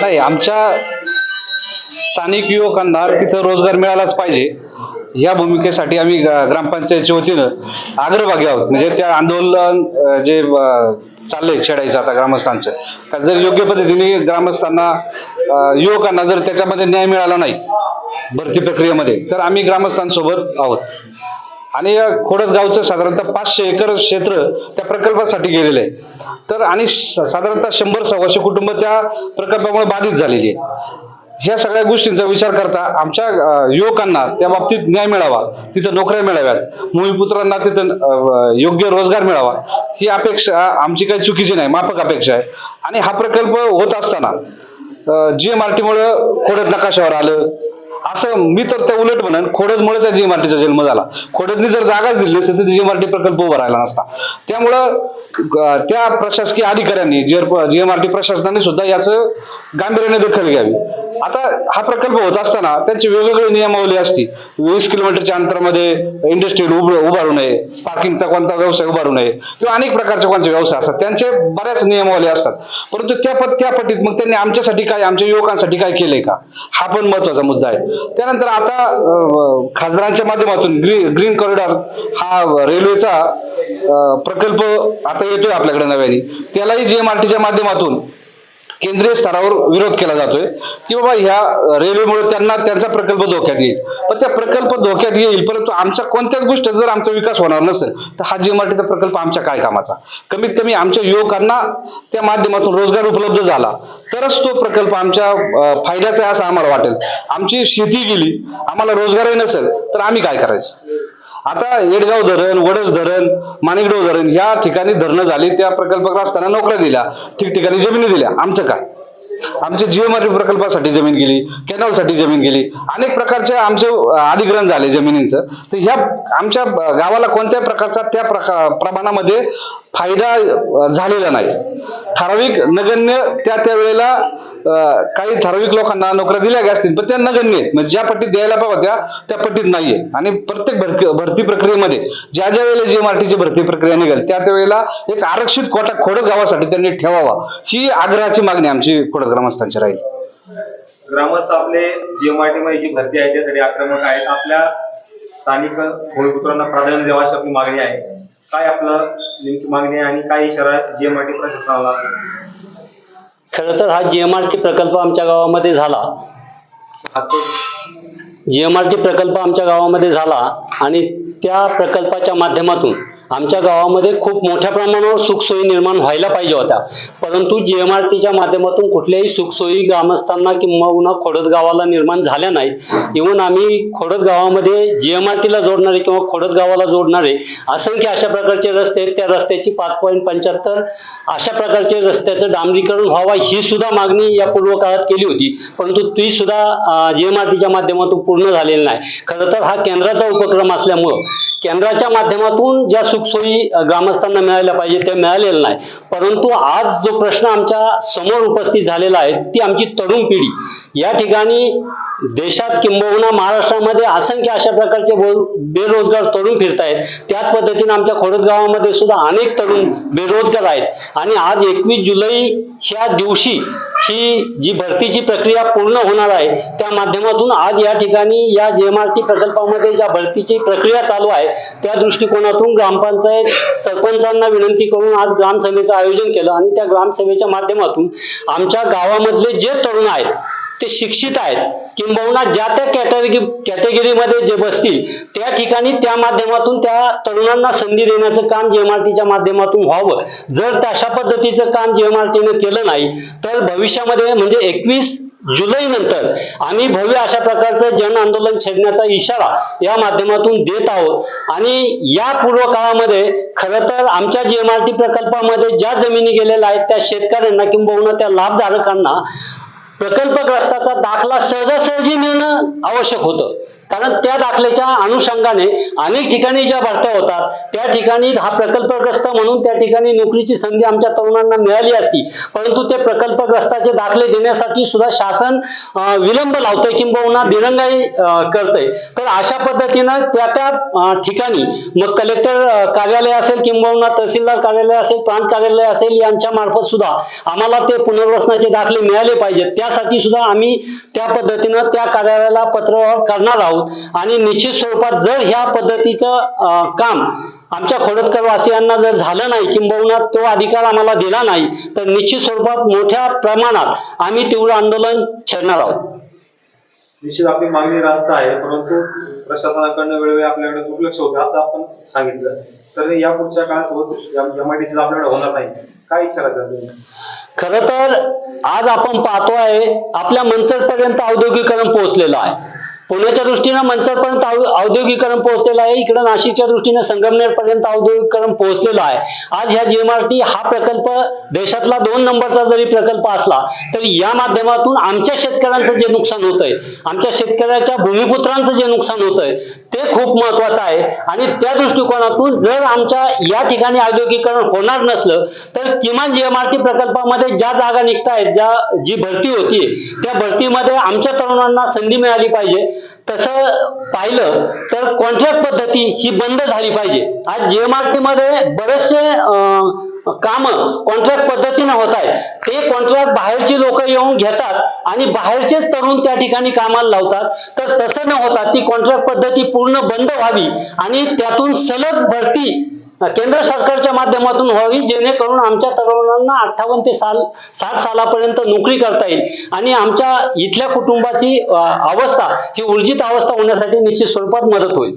नाही आमच्या स्थानिक युवकांना तिथं रोजगार मिळालाच पाहिजे. या भूमिकेसाठी आम्ही ग्रामपंचायतच्या वतीनं आग्रभागी आहोत. म्हणजे त्या आंदोलन जे चाललंय छेडायचं आता ग्रामस्थांचं तर जर योग्य पद्धतीने ग्रामस्थांना युवकांना जर त्याच्यामध्ये न्याय मिळाला नाही भरती प्रक्रियेमध्ये. तर आम्ही ग्रामस्थांसोबत आहोत. आणि या खोडद गावचं साधारणतः पाचशे एकर क्षेत्र त्या प्रकल्पासाठी गेलेलं आहे. तर आणि साधारणतः शंभर सव्वाशे कुटुंब त्या प्रकल्पामुळे बाधित झालेली आहे. ह्या सगळ्या गोष्टींचा विचार करता आमच्या युवकांना त्या बाबतीत न्याय मिळावा. तिथं नोकऱ्या मिळाव्यात. भूमिपुत्रांना तिथं योग्य रोजगार मिळावा. ही अपेक्षा आमची काही चुकीची नाही माफक अपेक्षा आहे. आणि हा प्रकल्प होत असताना जी ए मार्टीमुळं खोडत नकाशावर आलं. असं मी तर त्या उलट म्हणेन खोडदमुळे त्या जीएमआरटीचा जन्म झाला. खोडदनी जर जागाच दिली नसती तर जीएमआरटी प्रकल्प उभा राहिला नसता. त्यामुळं त्या प्रशासकीय अधिकाऱ्यांनी जीएमआरटी प्रशासनाने सुद्धा याचं गांभीर्याने दखल घ्यावी. आता हा प्रकल्प होत असताना त्यांची वेगवेगळी नियमावली असती. वीस किलोमीटरच्या अंतरामध्ये इंडस्ट्री उभारू नये. स्पार्किंगचा कोणता व्यवसाय उभारू नये. किंवा अनेक प्रकारचे कोणते व्यवसाय असतात. त्यांचे बऱ्याच नियमावली असतात. परंतु त्या पट त्या पटीत मग त्यांनी आमच्यासाठी काय आमच्या युवकांसाठी काय केलंय का? हा पण महत्त्वाचा मुद्दा आहे. त्यानंतर आता खासदारांच्या माध्यमातून ग्रीन ग्रीन कॉरिडॉर हा रेल्वेचा प्रकल्प आता येतोय आपल्याकडे नव्याने. त्यालाही जीएमआरटीच्या माध्यमातून केंद्रीय स्तरावर विरोध केला जातोय की बाबा ह्या रेल्वेमुळे त्यांना त्यांचा प्रकल्प धोक्यात येईल. पण त्या प्रकल्प धोक्यात येईल परंतु आमच्या कोणत्याच गोष्टीचा जर आमचा विकास होणार नसेल तर हा जीएमआरटीचा प्रकल्प आमच्या काय कामाचा? कमीत कमी आमच्या युवकांना त्या माध्यमातून रोजगार उपलब्ध झाला तरच तो प्रकल्प आमच्या फायद्याचा आहे असं आम्हाला वाटेल. आमची शेती गेली आम्हाला रोजगारही नसेल तर आम्ही काय करायचं? आता येडगाव धरण वडस धरण माणिकडोह धरण या ठिकाणी धरणं झाली. त्या प्रकल्पग्रस्तांना नोकऱ्या दिल्या. ठिकठिकाणी जमिनी दिल्या. आमचं काय? आमच्या जिओमार्ग प्रकल्पासाठी जमीन गेली कॅनॉलसाठी जमीन गेली. अनेक प्रकारचे आमचे अधिग्रहण झाले जमिनींचं. तर ह्या आमच्या गावाला कोणत्या प्रकारचा त्या प्रका प्रमाणामध्ये फायदा झालेला नाही. ठराविक नगण्य त्या त्या वेळेला काही ठराविक लोकांना नोकऱ्या दिल्या गेल्या असतील पण त्या नगण्य आहेत. म्हणजे ज्या पट्टीत द्यायला पाहिजे त्या त्या पट्टीत नाहीये. आणि प्रत्येक भरती भरती प्रक्रियेमध्ये ज्या ज्या वेळेला जीएमआरटीची भरती प्रक्रिया निघेल त्या त्यावेळेला एक आरक्षित कोटा खोडक गावासाठी त्यांनी ठेवावा. ही आग्रहाची मागणी आमची खोडक ग्रामस्थांची राहील. ग्रामस्थ आपले जीएमआरटी मध्ये जी भरती आहे त्यासाठी आक्रमक आहेत. आपल्या स्थानिक भूमिपुत्रांना प्राधान्य द्यावा अशी आपली मागणी आहे. काय आपलं नेमकी मागणी आहे आणि काय इशारा जीएमआरटी प्रशासनाला खरं तर हा जीएमआरटी प्रकल्प आमच्या गावामध्ये झाला. जीएमआरटी प्रकल्प आमच्या गावामध्ये झाला आणि त्या प्रकल्पाच्या माध्यमातून आमच्या गावामध्ये खूप मोठ्या प्रमाणावर सुखसोयी निर्माण व्हायला पाहिजे होत्या. परंतु जे एम आर टीच्या माध्यमातून कुठल्याही सुखसोयी ग्रामस्थांना किंवा खोडद गावाला निर्माण झाल्या नाहीत. इव्हन आम्ही खोडद गावामध्ये जीएमआरटीला जोडणारे किंवा खोडद गावाला जोडणारे असंख्य अशा प्रकारचे रस्ते आहेत. त्या रस्त्याची पाच पॉईंट पंच्याहत्तर अशा प्रकारचे रस्त्याचं डांबरीकरण व्हावा ही सुद्धा मागणी या पूर्व काळात केली होती. परंतु ती सुद्धा जे एम आर टीच्या माध्यमातून पूर्ण झालेली नाही. खरं तर हा केंद्राचा उपक्रम असल्यामुळं केंद्राच्या माध्यमातून ज्या सुखसोयी ग्रामस्थांना मिळायला पाहिजे त्या मिळालेल्या नाही. परंतु आज जो प्रश्न आमच्यासमोर उपस्थित झालेला आहे ती आमची तरुण पिढी. या ठिकाणी देशात किंबहुना महाराष्ट्रामध्ये असंख्य अशा प्रकारचे बो- बेरोजगार तरुण फिरतायत. त्याच पद्धतीने आमच्या खोडद गावामध्ये सुद्धा अनेक तरुण बेरोजगार आहेत. आणि आज एकवीस जुलै ह्या दिवशी ही जी भरतीची प्रक्रिया पूर्ण होणार आहे त्या माध्यमातून आज या ठिकाणी या जे मार्ची प्रकल्पामध्ये ज्या भरतीची प्रक्रिया चालू आहे त्या दृष्टिकोनातून ग्रामपंचायत सरपंचांना विनंती करून आज ग्रामसभेचं आयोजन केलं. आणि त्या ग्रामसभेच्या माध्यमातून आमच्या गावामधले जे तरुण आहेत ते शिक्षित आहेत. किंबहुना ज्या त्या कॅटेगरी कॅटेगरीमध्ये जे बसतील त्या ठिकाणी त्या माध्यमातून त्या तरुणांना संधी देण्याचं काम जेएमआरटीच्या माध्यमातून व्हावं. जर तशा पद्धतीचं काम जेएमआरटीनं केलं नाही तर भविष्यामध्ये म्हणजे एकवीस जुलै नंतर आम्ही भव्य अशा प्रकारचं जन आंदोलन छेडण्याचा इशारा या माध्यमातून देत आहोत. आणि या पूर्व काळामध्ये खरं तर आमच्या जीएमआरटी प्रकल्पामध्ये ज्या जमिनी गेलेल्या आहेत त्या शेतकऱ्यांना किंबहुना त्या लाभधारकांना प्रकल्पग्रस्ताचा दाखला सहजासहजी मिळणं आवश्यक होतं. कारण त्या दाखल्याच्या अनुषंगाने अनेक ठिकाणी ज्या भरत्या होतात त्या ठिकाणी हा प्रकल्पग्रस्त म्हणून त्या ठिकाणी नोकरीची संधी आमच्या तरुणांना मिळाली असती. परंतु ते प्रकल्पग्रस्ताचे दाखले देण्यासाठी सुद्धा शासन विलंब लावतंय किंबहुना दिरंगाई करतंय. तर अशा पद्धतीनं त्या त्या ठिकाणी मग कलेक्टर कार्यालय असेल किंबहुना तहसीलदार कार्यालय असेल प्रांत कार्यालय असेल यांच्या मार्फत सुद्धा आम्हाला ते पुनर्वसनाचे दाखले मिळाले पाहिजेत. त्यासाठी सुद्धा आम्ही त्या पद्धतीनं त्या कार्यालयाला पत्रव्यवहार करणार आहोत. आणि निश्चित स्वरूपात जर ह्या पद्धतीचं काम आमच्या खोडदकर वासियांना जर झालं नाही किंबहुना तो अधिकार आम्हाला दिला नाही तर निश्चित स्वरूपात मोठ्या प्रमाणात आम्ही तीव्र आंदोलन छेडणार आहोत. निश्चित आपली मागणी रास्त आहे परंतु प्रशासनाकडनं वेळोवेळी आपल्याकडे दुर्लक्ष होतं असं आपण सांगितलं. तर या पुढच्या काळात होत एमआयडीसी आपल्याकडे होणार नाही. काय द्याल तुम्ही खर तर आज आपण पाहतोय आपल्या मनसरपर्यंत औद्योगिकरण पोहोचलेलं आहे. पुण्याच्या दृष्टीनं मनसरपर्यंत औद्योगिकरण पोहोचलेलं आहे. इकडं नाशिकच्या दृष्टीनं संगमनेर पर्यंत औद्योगिकरण पोहोचलेलं आहे. आज ह्या जीएमआरटी हा प्रकल्प देशातला दोन नंबरचा जरी प्रकल्प असला तरी या माध्यमातून आमच्या शेतकऱ्यांचं जे नुकसान होतंय आमच्या शेतकऱ्याच्या भूमिपुत्रांचं जे नुकसान होतंय ते खूप महत्वाचं आहे. आणि त्या दृष्टिकोनातून जर आमच्या या ठिकाणी औद्योगिकरण होणार नसलं तर किमान जी एम आर टी प्रकल्पामध्ये ज्या जागा निघतायत ज्या जी भरती होती त्या भरतीमध्ये आमच्या तरुणांना संधी मिळाली पाहिजे. तसं पाहिलं तर कॉन्ट्रॅक्ट पद्धती ही बंद झाली पाहिजे. आज जी एम आरमध्ये बरेचसे काम कॉन्ट्रॅक्ट पद्धतीनं होत आहे. ते कॉन्ट्रॅक्ट बाहेरची लोक येऊन घेतात आणि बाहेरचेच तरुण त्या ठिकाणी कामाला लावतात. तर तसं न होता ती कॉन्ट्रॅक्ट पद्धती पूर्ण बंद व्हावी आणि त्यातून सलग भरती केंद्र सरकारच्या माध्यमातून व्हावी जेणेकरून आमच्या तरुणांना अठ्ठावन्न ते साल साठ सालापर्यंत नोकरी करता येईल. आणि आमच्या इथल्या कुटुंबाची अवस्था ही ऊर्जित अवस्था होण्यासाठी निश्चित स्वरूपात मदत होईल.